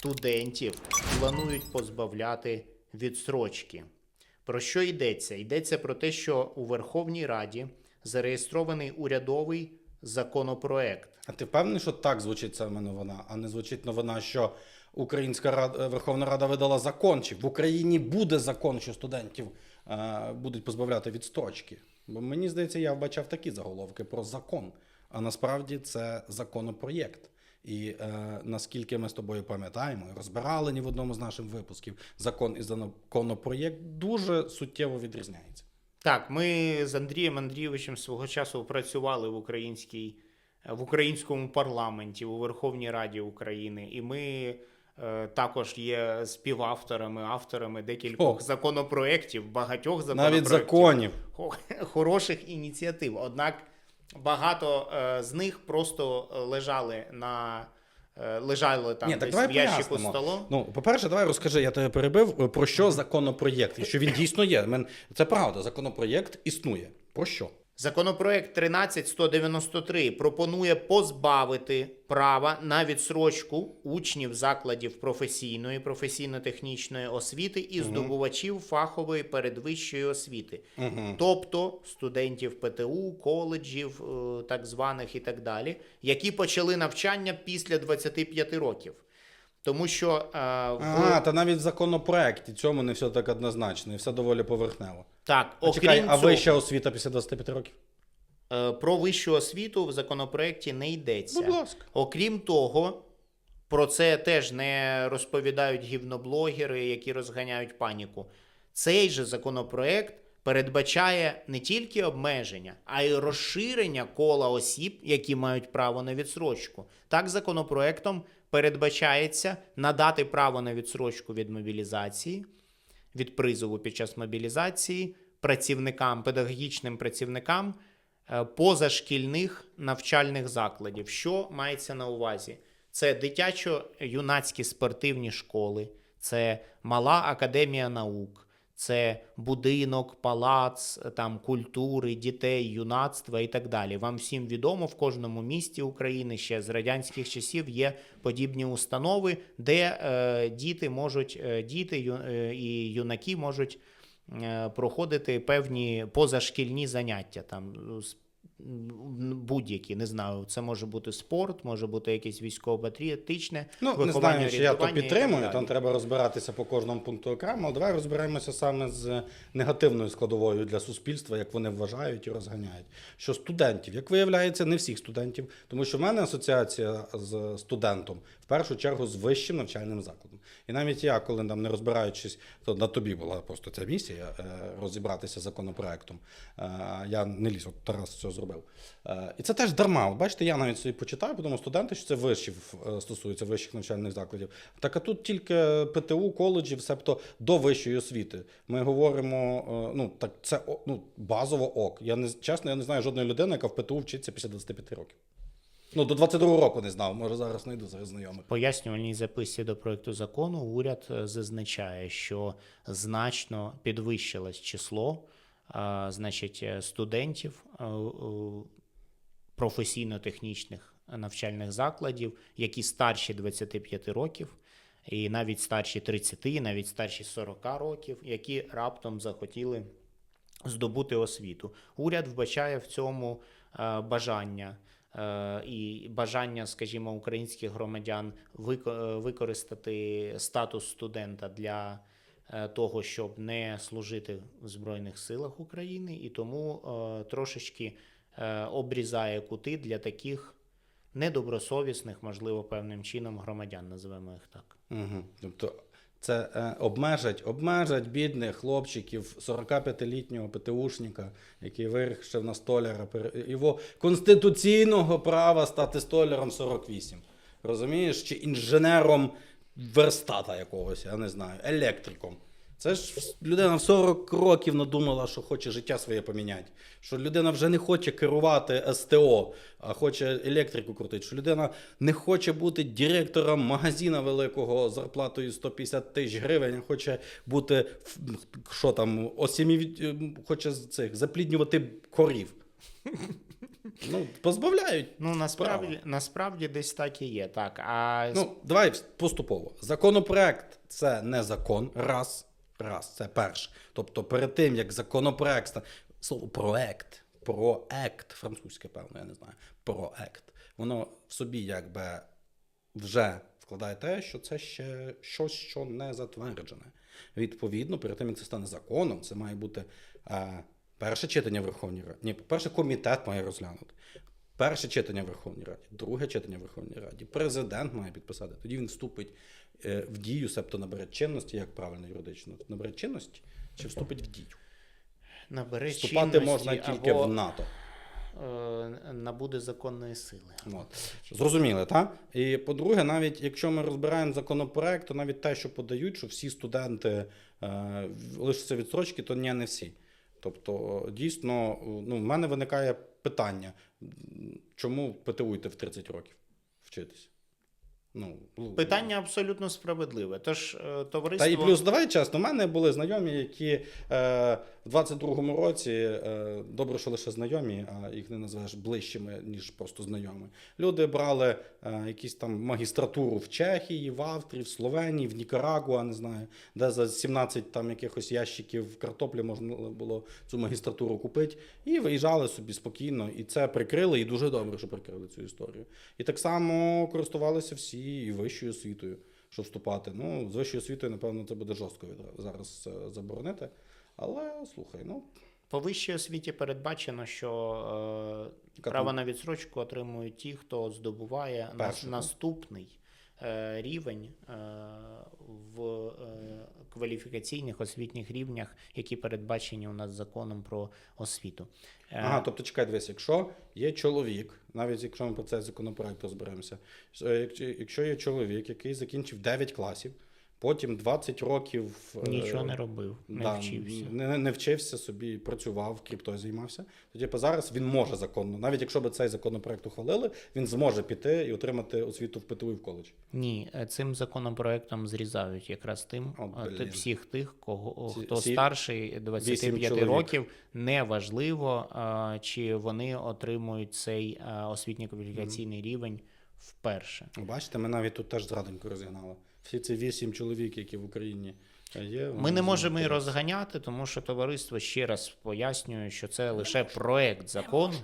студентів планують позбавляти відстрочки. Про що йдеться? Йдеться про те, що у Верховній Раді зареєстрований урядовий законопроект. А ти впевнений, що так звучить саме новина, а не звучить новина, що Українська Рада, Верховна Рада видала закон, чи в Україні буде закон, що студентів е, будуть позбавляти від строчки? Бо мені здається, я вбачав такі заголовки про закон. А насправді це законопроєкт. І е, наскільки ми з тобою пам'ятаємо, розбирали ні в одному з наших випусків, закон і законопроєкт дуже суттєво відрізняється. Так, ми з Андрієм Андрійовичем свого часу працювали в українській в українському парламенті у Верховній Раді України, і ми е, також є співавторами, авторами декількох О. законопроєктів, багатьох законопроєктів. Навіть законів. Хо- хороших ініціатив. Однак багато е, з них просто лежали на е, лежали там Ні, так десь давай в ящику пояснимо. столу. Ну, по-перше, давай розкажи, я тебе перебив, е, про що законопроєкт, і що він дійсно є. Мен- Це правда, законопроєкт існує. Про що? Законопроект 13193 пропонує позбавити права на відсрочку учнів закладів професійної, професійно-технічної освіти і здобувачів фахової передвищої освіти, тобто студентів ПТУ, коледжів, е, так званих і так далі, які почали навчання після 25 років. Тому що е, в А, та навіть в законопроекті цьому не все так однозначно, і все доволі поверхнево. Так, А чекай, окрім а цього, вища освіта після 25 років? Е, Про вищу освіту в законопроекті не йдеться. Будь ласка. Окрім того, про це теж не розповідають гівноблогери, які розганяють паніку. Цей же законопроект передбачає не тільки обмеження, а й розширення кола осіб, які мають право на відсрочку. Так, законопроектом передбачається надати право на відсрочку від мобілізації від призову під час мобілізації працівникам, педагогічним працівникам е, позашкільних навчальних закладів. Що мається на увазі? Це дитячо-юнацькі спортивні школи, це мала академія наук, це будинок, палац там, культури, дітей, юнацтва і так далі. Вам всім відомо, в кожному місті України ще з радянських часів є подібні установи, де е, діти можуть, е, діти ю, е, і юнаки можуть е, проходити певні позашкільні заняття. Там, з- будь-які, не знаю, це може бути спорт, може бути якесь військово-патріотичне. Ну, не знаю, чи я то підтримую, там треба розбиратися по кожному пункту окремо, але давай розберемося саме з негативною складовою для суспільства, як вони вважають і розганяють. Що студентів, як виявляється, не всіх студентів, тому що в мене асоціація з студентом першу чергу з вищим навчальним закладом. І навіть я, коли там не розбираючись, то на тобі була просто ця місія е, розібратися з законопроектом. Е, Я не ліз, от Тарас це зробив. Е, І це теж дарма. Бачите, я навіть собі почитаю, подумав, студенти, що це вищі е, стосується вищих навчальних закладів. Так а тут тільки ПТУ, коледжів, себто до вищої освіти. Ми говоримо, ну так це ну, базово ок. Я не чесно, я не знаю жодної людини, яка в ПТУ вчиться після 25 років. Ну, до 22 року не знав, може зараз знайду зараз знайомих. пояснювальній записці до проекту закону уряд е, зазначає, що значно підвищилось число е, значить, е, студентів професійно-технічних навчальних закладів, які старші 25 років, і навіть старші 30, і навіть старші 40 років, які раптом захотіли здобути освіту. Уряд вбачає в цьому бажання. Е, І бажання, скажімо, українських громадян е, використати статус студента для е, того, щоб не служити в Збройних силах України, і тому трошечки обрізає кути для таких недобросовісних, можливо, певним чином громадян, називаємо їх так. Угу. Тобто це е, обмежать, обмежать бідних хлопчиків, 45-літнього ПТУшника, який вирішив на столяра, його конституційного права стати столяром 48. Розумієш? Чи інженером верстата якогось, я не знаю, електриком. Це ж людина в 40 років надумала, що хоче життя своє поміняти. Що людина вже не хоче керувати СТО, а хоче електрику крутити. Що людина не хоче бути директором магазина великого зарплатою 150 тисяч гривень, а хоче бути що там, осімі, хоче цих запліднювати корів. Ну, позбавляють. Ну, насправді, насправді десь так і є. Так. А Ну, давай поступово. Законопроект це не закон. Раз. Раз, це перше. Тобто, перед тим, як законопроект слово проект, проект, французьке, певно, я не знаю. Проект. Воно в собі якби вже вкладає те, що це ще щось, що не затверджене. Відповідно, перед тим, як це стане законом, це має бути е, перше читання в Верховній Раді. Ні, перше комітет має розглянути. Перше читання в Верховній Раді, друге читання в Верховній Раді. Президент має підписати. Тоді він вступить е, в дію, себто набере чинності, як правильно юридично. Набере чинності чи вступить в дію? набере Вступати чинності можна тільки або, в НАТО. е, набуде законної сили. От. Зрозуміли, так? І по-друге, навіть якщо ми розбираємо законопроект, то навіть те, що подають, що всі студенти е, лишаться відстрочки, то ні, не всі. Тобто, дійсно, ну, в мене виникає питання, чому ПТУ-йте в 30 років вчитись? Ну, ну, Питання абсолютно справедливе. Тож е, товариство. Та і плюс, давай чесно, у мене були знайомі, які е, в 22-му році е, добре, що лише знайомі, а їх не називаєш ближчими, ніж просто знайомі. Люди брали е, якісь там магістратуру в Чехії, в Австрії, в Словенії, в Нікарагуа, не знаю, де за 17 там якихось ящиків картоплі можна було цю магістратуру купити, і виїжджали собі спокійно. І це прикрили, і дуже добре, що прикрили цю історію. І так само користувалися всі і вищою освітою щоб вступати. Ну, з вищою освітою, напевно, це буде жорстко зараз е, заборонити. Але слухай, ну. По вищій освіті передбачено, що е, право на відсрочку отримують ті, хто здобуває нас- наступний е, рівень е, в е, кваліфікаційних освітніх рівнях, які передбачені у нас законом про освіту. Е, ага, тобто чекай, дивись, якщо є чоловік, навіть якщо ми про цей законопроект розберемося, е, якщо- якщо є чоловік, який закінчив 9 класів, потім 20 років е, Нічого не робив, не да, вчився. Не, не вчився собі, працював, кріптою займався. То типу зараз він може законно, навіть якщо б цей законопроект ухвалили, він зможе піти і отримати освіту в ПТУ і в коледжі. Ні, е, цим законопроектом зрізають якраз тим О, е, всіх тих, кого Ці- хто всі старший 25 чоловік. років. Неважливо, чи вони отримують цей е, освітньо-кваліфікаційний рівень вперше. Бачите, ми навіть тут теж зрадоньку розігнали. Всі ці вісім чоловік, які в Україні є. Ми не можемо і розганяти, тому що товариство ще раз пояснює, що це лише проект закону.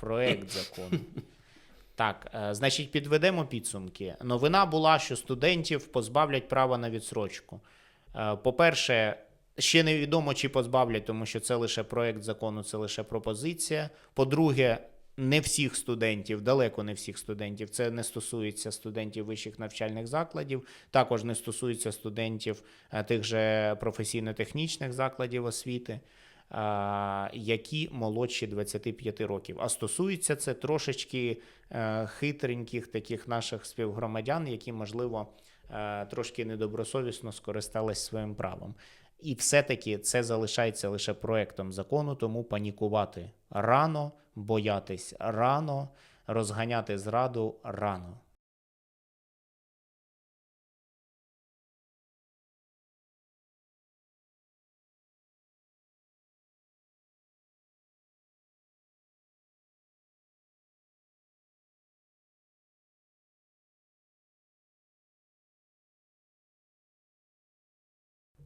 Проект закону. Так, е, значить, підведемо підсумки. Новина була, що студентів позбавлять права на відсрочку. Е, По-перше, ще невідомо, чи позбавлять, тому що це лише проект закону, це лише пропозиція. По-друге, не всіх студентів, далеко не всіх студентів. Це не стосується студентів вищих навчальних закладів, також не стосується студентів е, тих же професійно-технічних закладів освіти, які молодші 25 років. А стосується це трошечки е, хитреньких таких наших співгромадян, які, можливо, е, трошки недобросовісно скористались своїм правом. І все-таки це залишається лише проектом закону, тому панікувати рано, боятись рано, розганяти зраду рано.